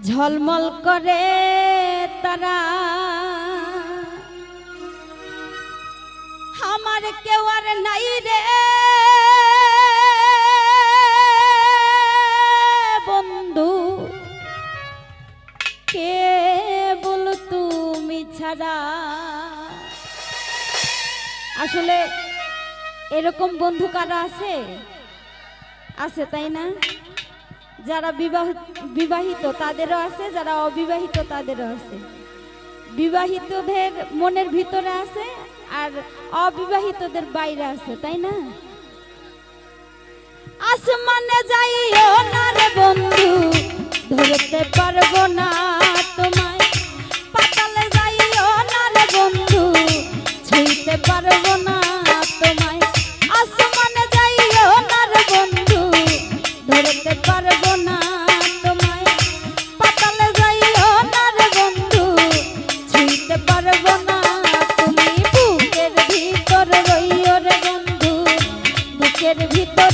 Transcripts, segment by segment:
ঝলমল করে তারা। আমার কেউ আর নাই রে। বন্ধু কে বল তুমি ছাড়া। আসলে এরকম বন্ধু কারা আছে? আছে, তাই না? যারা বিবাহ বিবাহিত তাদেরও আছে, যারা অবিবাহিত তাদেরও আছে। বিবাহিতদের মনের ভিতরে আছে আর অবিবাহিতদের বাইরে আছে, তাই না? আসমানে যাইও না রে বন্ধু, ধরতে পারব না। বুকের ভিতর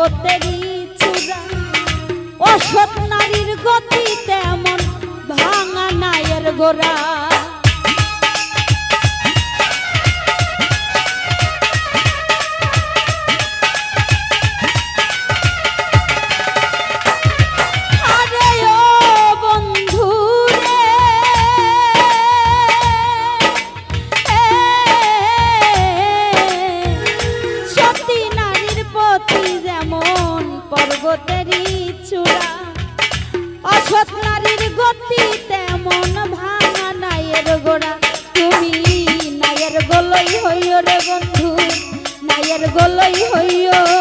জগতেরই চূড়া অসৎ নারীর গতি তেমন ভাঙা নায়ের গোড়া। মায়ের গলই হইও।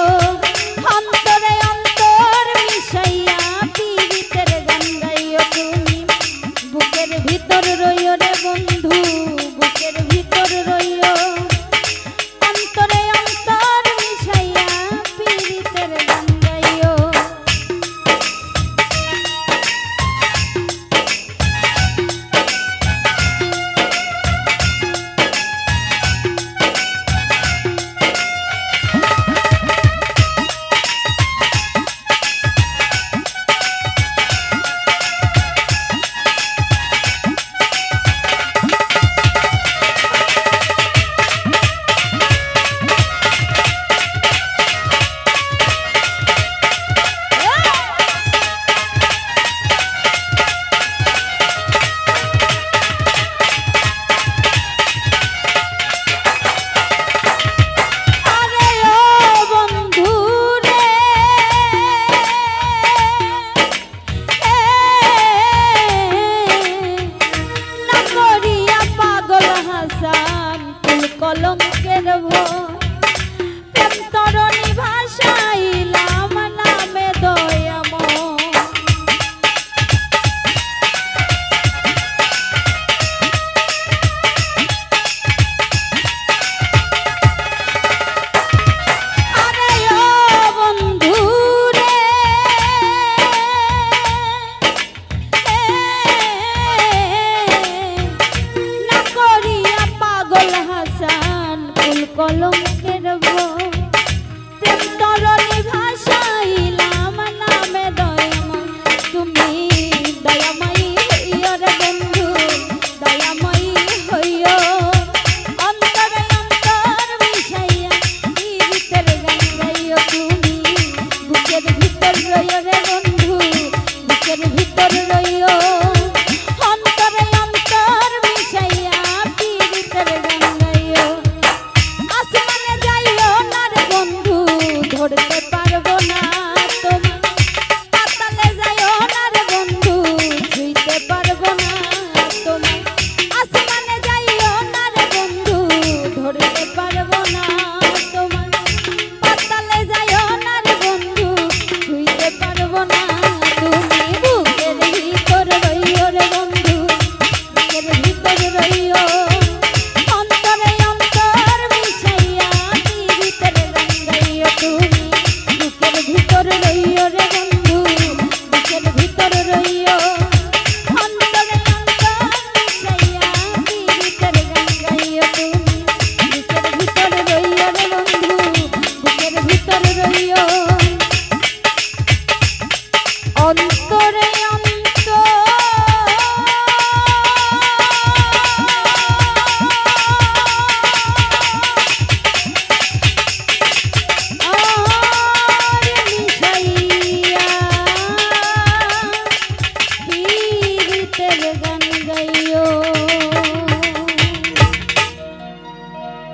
অন্তরে